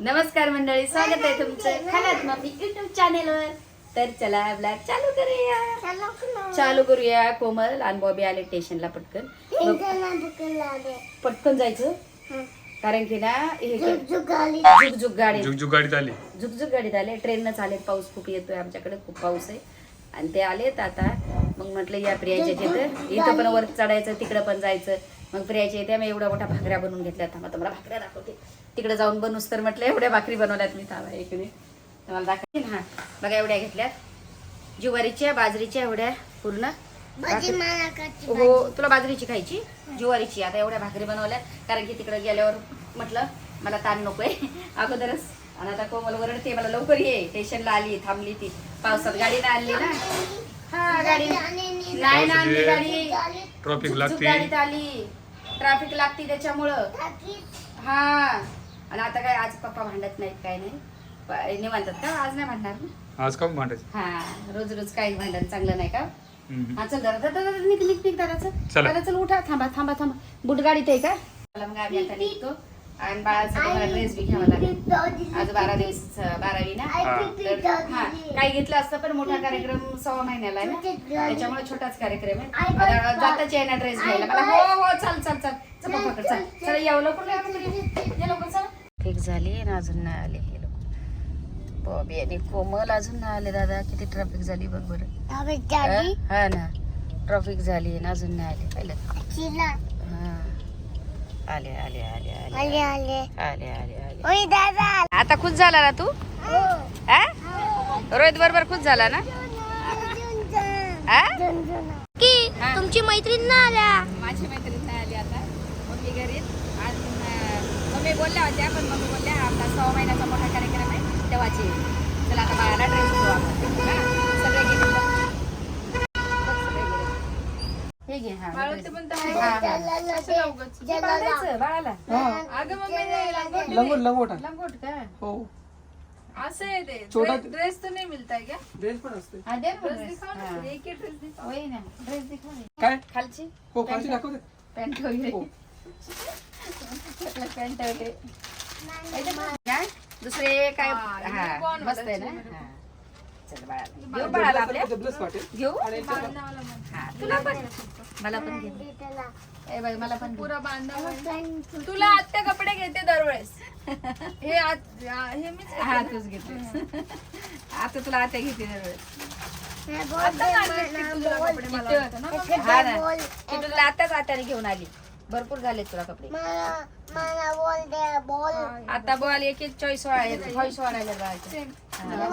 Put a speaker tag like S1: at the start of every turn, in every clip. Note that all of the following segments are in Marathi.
S1: नमस्कार मंडळी स्वागत आहे तुमचं खाण्यात मम्मी युट्यूब चॅनेलवर तर चला ब्लॅग चालू करूया. चालू करूया कोमल आणि बॉबी आले स्टेशनला पटकन. पटकन जायचं? कारण की ना हे झुकझुक गाडी.
S2: जुगजुग गाडीत आली.
S1: झुकझुक गाडीत आले. ट्रेनच आले. पाऊस खूप येतोय आमच्याकडे. खूप पाऊस आहे. आणि ते आलेत आता. मग म्हटलं या प्रियाच्या तिथं इथं पण वर चढायचं तिकडं पण जायचं. मग प्रियाच्या इथे मी एवढ्या मोठ्या भाकऱ्या बनवून घेतल्या. थांबा तुम्हाला भाकऱ्या दाखवते. तिकडे जाऊन बनूस तर म्हटलं एवढ्या भाकरी बनवल्यात मी. थांबा एक मिनिट. तुम्हाला दाखवते हा बघा एवढ्या घेतल्यात. ज्वारीच्या बाजरीच्या एवढ्या पूर्ण. हो तुला बाजरीची खायची? ज्वारीची. आता एवढ्या भाकरी बनवल्या कारण की तिकडे गेल्यावर म्हटलं मला ताण नकोय. अगोदरच. आणि आता कोमल वरडते मला लवकर ये. स्टेशनला आली थांबली ती. पावसात गाडी ना आणली ना. हा गाडी. नाही ना आणली गाडी.
S2: ट्रॉफिक
S1: गाडीत आली. ट्रॅफिक लागते त्याच्यामुळं. हा. आज पप्पा भांडत नाहीत काय नाही. निवांतात का आज नाही भांडणार ना?
S2: आज का भांडायचं
S1: हा रोज रोज काही भांडण चांगलं नाही का. हा चल दादा दादा दादा, निघ निघ निघ दादा चल.
S2: चला.
S1: दादा चल उठा थांबा थांबा थांबा. बुट गाडीत आहे का? मला मग आम्ही आता निघतो. आणि बाळाचा मला ड्रेस बी घ्यावा लागेल. आज बारा दिवस बारावी ना?
S2: हा.
S1: काही घेतलं असतं पण मोठा कार्यक्रम सव्वा महिन्याला आहे ना? त्याच्यामुळे छोटाच कार्यक्रम आहे. जाताच आहे ना ड्रेस घ्यायला. मला हो हो चल चल चल. चल चल. चल यावं लवकर लवकर ये लवकर चल ठीक झाली आणि अजून नाही आले हे लोक. बॉबी आणि कोमल अजून नाही आले दादा किती ट्रॅफिक झाली बघ बरं. हा हा ना. ट्रॅफिक झाली आणि अजून नाही आले पाहिलं? हा. आले आले आले आले आले आले. आले. आता खुश झाला ना तू? हा. रोहित बरोबर खुश झाला ना?
S3: की. तुमची मैत्रीण ना आल्या?
S1: माझी मैत्रीण नाही आली आता. मम्मी घरी बोलल्या होत्या पण मम्मी बोलल्या आपला सहा महिन्याचा मोठा कार्यक्रम आहे तेव्हाची. चला आता बाळाला ड्रेस घेऊ आपण. हा? सगळे गेले. हे घे. बांधायचं बाळाला
S4: लंगोट लंगोट आहे.
S1: लंगोट का?
S4: हो.
S5: असं आहे ते.
S4: छोटा
S5: ड्रेस तर नाही मिळता क्या
S4: ड्रेस पण असते.
S1: दे ना
S5: ड्रेस
S1: dress.
S5: दिखाओ. ना एक ड्रेस दिखाओ
S1: होय ना ड्रेस दिखवा ना.
S4: काय?
S1: खालची.
S4: हो खालची दाखवते.
S1: पॅन्ट वगैरे काय? दुसरे काय?
S5: हा, unicorn
S1: मस्त आहे ना?
S5: वाला
S1: हा. चल बाळाला घेऊ बाळाला आपल्या?
S4: ब्लस वाटेल
S1: घेऊ?
S4: आणि याच्यात-
S1: हा तुला पण मला पण घे ए बाई मला पण घे.
S5: पुरा बांधा तुला आत्ता कपडे घेते दरवेळेस. हे आत- आ- हे मीच घेते
S1: हा. तूच घेते. आता तुला आता घेते दरवेळेस.
S5: आत्ता तुला कपडे मला. वाटतं ना मग.
S1: हा ना. तुला आताच आताने घेऊन आली. भरपूर झाले तुला कपडे. आता बॉल एक एक चॉईस वाढायला चॉईस वाढायला बाळाचे. हा.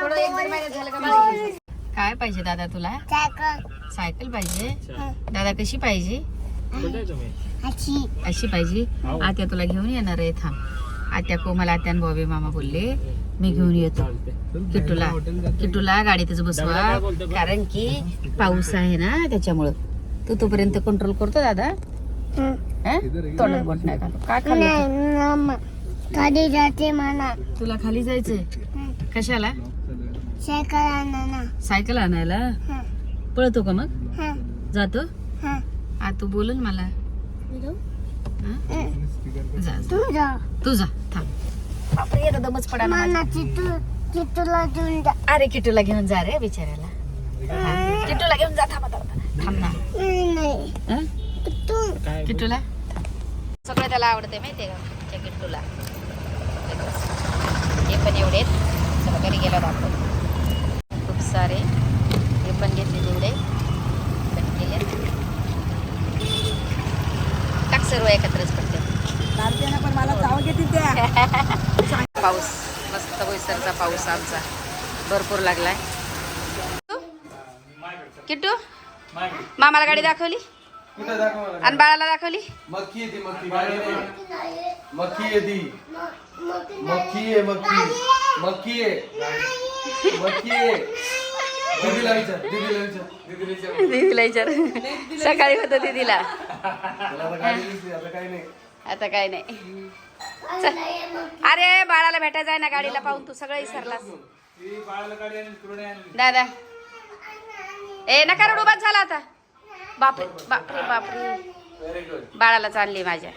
S1: थोडं एक दीड महिन्यात झालं का मला. काय पाहिजे दादा तुला? सायकल. पाहिजे. दादा कशी पाहिजे? अशी पाहिजे? आत्या तुला घेऊन येणार आहे थांब. आत्या कोमल आत्या आणि बॉबी मामा बोलले मी घेऊन येतो. किट्टूला किट्टूला गाडीतच बसवा. कारण की पाऊस आहे ना त्याच्यामुळं. तू तोपर्यंत कंट्रोल करतो दादा. हं? तोंडात बोट नाही घालू. काय खाल्लं?
S3: गाडी जाते म्हणा.
S1: तुला खाली जायचंय? कशाला?
S3: सायकल आणा
S1: सायकल आणायला? पळतो का मग? जातो? आ तू बोल ना मला हं? जा जा.
S3: तुझा
S1: तू जा थांब. बापरे येतं दमच पडा.
S3: मला चितू चितूला देऊन जा.
S1: अरे किटूला घेऊन जा रे बिचाऱ्याला. किटूला घेऊन जा थांबा थांबा थांब ना.
S3: तू
S1: किट्टूला? सगळं त्याला आवडते माहितीये का? त्या किट्टूला. हे पण एवढे. चला घरी गेला आपण. खूप सारे. हे पण घेतले तेवढे. पण केले. टाक सर्व एकत्रच पडते पाऊस. मस्त बोईसरचा पाऊस आमचा. भरपूर लागलाय. किट्टू? मामाला गाडी दाखवली?
S4: कुठे दाखव मला.
S1: आणि बाळाला दाखवली?
S4: मक्की आहे ती मक्की गाडी नाही मक्की आहे ती. मक्की आहे मक्की मक्की आहे. आहे. दीदीला विचार दीदीला विचार. दीदीला विचार.
S1: दीदीला विचार. सकाळी होतं दीदीला.
S4: मला आता गाडी दिसली आता काही नाही.
S1: आता काय नाही. चल. अरे बाळाला भेटायचं आहे ना गाडीला पाहून तू सगळं विसरलास. दादा. ए नका रडू बाद झाला आता. बापरे बापरे बापरे. बाळाला चालली माझ्या.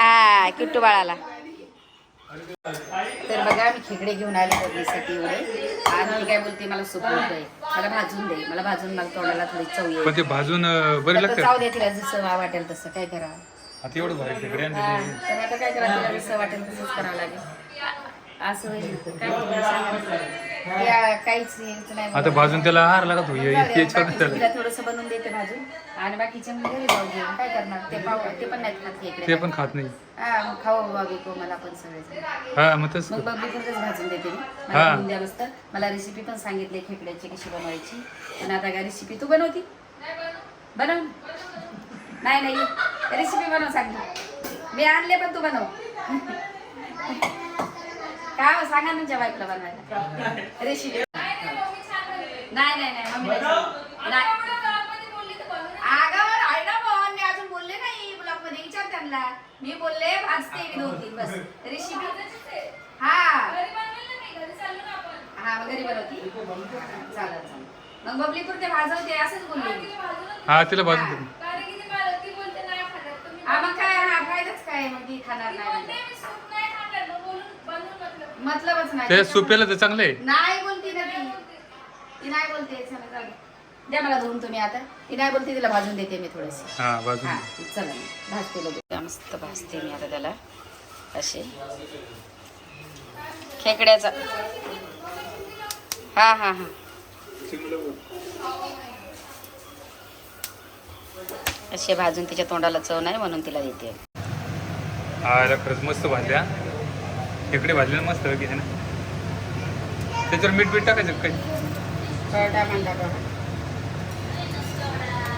S1: आ किट्टू बाळाला. तर बघा मी खेकडे घेऊन आले बघण्यासाठी एवढे. आणि ती काय बोलते मला सुकवून दे मला भाजून दे. मला भाजून मला तोंडाला थोडी चव येईल.
S2: पण ते भाजून बरे
S1: तर
S2: लागतात.
S1: जाऊ दे तिला जसं वा- वाटेल तसं. काय करावं?
S2: आता एवढं भारी खेकडे आणले
S1: हा,
S2: ते.
S1: तर आता काय करावं तिला जसं वाटेल तसंच करावं लागेल. असं होईल. काय बोलते सांगा. या काहीच हेच नाही.
S2: आता भाजून त्याला हार लागत त्याला
S1: तिला थोडंसं बनवून देते भाजून. आणि बाकीचे मग घरी जाऊ काय करणार? ते पाव ते पण नाही खात
S2: ते पण खात नाही.
S1: हा मग खाऊ बाबी को मला पण सगळे
S2: हा मग तस
S1: मग बबली पण भाजून देते मी.
S2: हा.
S1: मला घेऊन रेसिपी पण सांगितली खेकड्याची कशी बनवायची. पण आता काय रेसिपी तू बनवती? बनव. नाही नाही. रेसिपी बनव सांगते. मी आणले पण तू बनव. काय हो, सांगा ना बाईकला बनवायला. रेसिपी नाही नाही नाही मम्मी नाही अगं राहिला पण मी अजून बोलले नाही ब्लॉगमध्ये विचार त्यांना. मी बोलले भाजते मी दोन तीन बस. रेसिपी हा. हा मग घरी बनवती? चालेल चालेल. मग बबली पुरते भाजवते असंच बोलले
S2: हा तिला भाजून दे.
S1: हा मग काय? हा फायदाच काय? मग ती खाणार नाही. मतलबच नाही.
S2: ते सुप्याला तर चांगलं. आहे
S1: नाही बोलती ना ती. ती नाही बोलते. चला जाऊ दे. द्या मला धुवून तुम्ही आता. ती नाही बोलते तिला भाजून देते मी थोडीशी
S2: हा
S1: हा. चला भाजते लगेच मस्त भाजते मी आता त्याला. असे. खेकड्याचा. हा हा हा. असे भाजून तिच्या तोंडाला चव नाही म्हणून तिला देते.
S2: हा याला खरंच मस्त भाजल्या खेकडे भाजले मस्त की आहे ना. त्याच्यावर मीठ बीठ टाकायचं काही?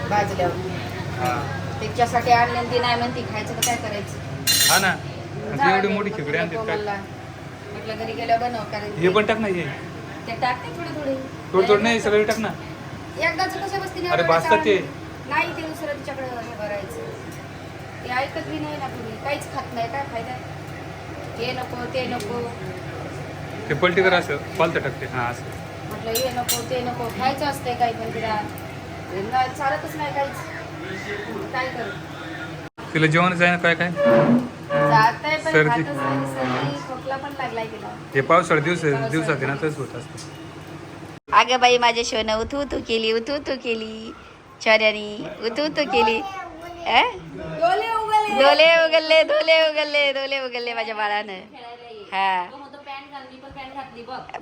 S1: भाजल्यावर.
S2: हा.
S1: तिच्यासाठी आणले आणि ती नाही म्हणती खायचं तर काय करायचं?
S2: हा ना. एवढी मोठी खेकडे
S1: कोमलला. म्हटलं घरी गेल्या बनव कारण
S2: हे पण टाक ना हे.
S1: ते टाकते थोडे थोडे
S2: थोडं. थोडं नाही सगळं टाक ना.
S1: एकदाच कशा बसती
S2: अरे भाजतात ते.
S1: नाही ते दुसरं तिच्याकडे हे करायचं ते ऐकत बी नाही ना तुम्ही काहीच खात नाही काय फायदा? हे नको ते नको.
S2: ते पलटी कर असं पालतं टाकते. हा असं.
S1: म्हटलं हे नको ते नको. खायचं असतंय काही पण तिला. नाही, चालतच नाही काहीच. काय करू?
S2: तिला जेवण जाय ना काय काय?
S1: जातंय पण
S2: सर्दी.
S1: खातच नाही सर्दी. खोकला पण लागलाय तिला.
S2: हे पावसाळा दिवस दिवसात आहे ना तसंच होत असतं.
S1: अगं बाई माझ्या शिवनं उतू उतू केली उतू उतू केली. चोऱ्यानी उतू उतू केली. अं? डोले उगलले डोले उगलले डोले उगलले माझ्या बाळानं. हा.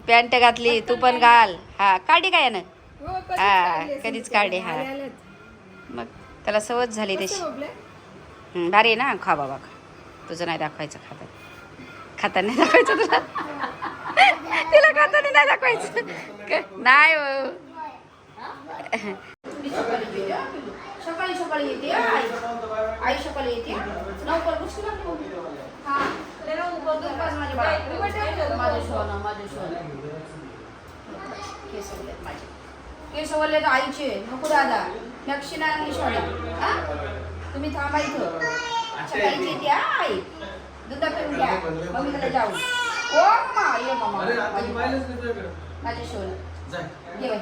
S1: पॅन्ट घातली तू पण घाल. हा काढी काय यानं? हा कधीच काढे हा. मग त्याला सवय झाली तशी. हं, भारी आहे ना? खा बाबा खा. तुझं नाही दाखवायचं खाता. खाता नाही दाखवायचं तुला? तिला खाता नाही दाखवायचं. नाही हो. सकाळी येते आई आई. सकाळी येते. लवकर गोष्टी लागते मग. हा. माझ्या बाळाला. माझं सोनं, माझं सोनं. केस माझे. ओले तर आईचे. नको दादा. आणली सोडा हा? तुम्ही थांबा इथं. सकाळीची येते हा आई. दुधा पिऊन घ्या. मम्मीकडे जाऊ ओ मामा. ये मामा. माझी-
S4: तू
S1: माझे. सोनं घे बाई.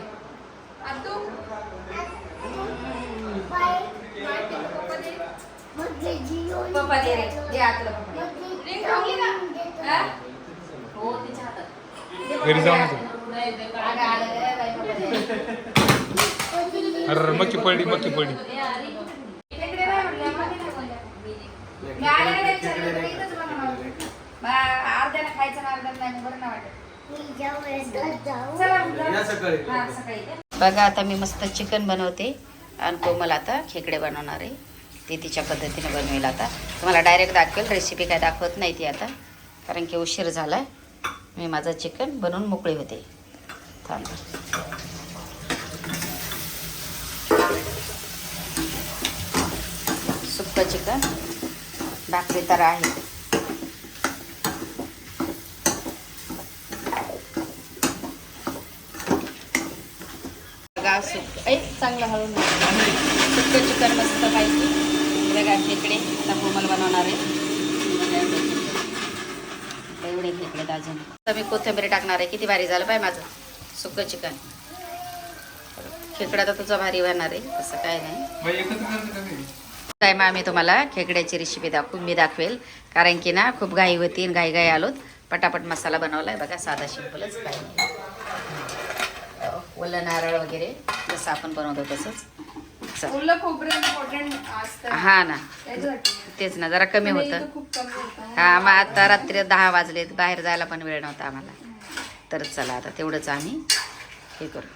S1: पप्पा दे रे दे आतलं पप्पा दे. ठेवली ना? हा? हो तिच्या हातात
S2: घरी जाऊन येतो.
S1: आलं, आलं रे बाई, पप्पा दे.
S2: अरे मक्की पडली मक्की पडली
S1: इकडे नाही म्हटलं, मध्ये नाही बोलल्या. मी आले नाही विचारलं, तर इथंच बनवणार होते. मग अर्ध्यानं खायचं ना अर्ध्यानं नाही मग बरं नाही वाटत चला म्हटलं.
S4: या सकाळी
S1: हा, सकाळी द्या. बघा आता मी मस्त चिकन बनवते आणि कोमल आता खेकडे बनवणार आहे. ती तिच्या पद्धतीने बनवेल आता. तुम्हाला डायरेक्ट दाखवेल रेसिपी काय दाखवत नाही ती आता. कारण की उशीर झाला आहे मी माझं चिकन बनवून मोकळे होते. थांब. सुक्क चिकन भाकरी तर आहे. गाव सुक ऐ चांगलं हळून सुक्क चिकन मस्त पाहिजे बघा खेकडे आता कोमल बनवणार आहे. एवढे खेकडे अजून आता मी कोथिंबीर टाकणार आहे. किती भारी झालं पाय माझं. सुक्क चिकन. खेकडा तर तुझा भारी होणार आहे. तसं काय नाही.
S2: बाई एकत्र करते का घरी?
S1: टाईम आम्ही तुम्हाला खेकड्याची रेसिपी दाखवू मी दाखवेल. कारण की ना खूप घाई होती घाई घाई आलोत. पटापट मसाला बनवलाय. बघा साधा सिंपलच काही ओलं नारळ वगैरे जसं आपण बनवतो तसंच.
S5: ओलं खोबरं इम्पॉर्टंट
S1: हा ना. तेच ना जरा कमी होतं.
S5: खूप कमी होतं.
S1: हा मग आता रात्री दहा वाजले बाहेर जायला पण वेळ नव्हता आम्हाला. तर चला आता तेवढंच आम्ही हे करू.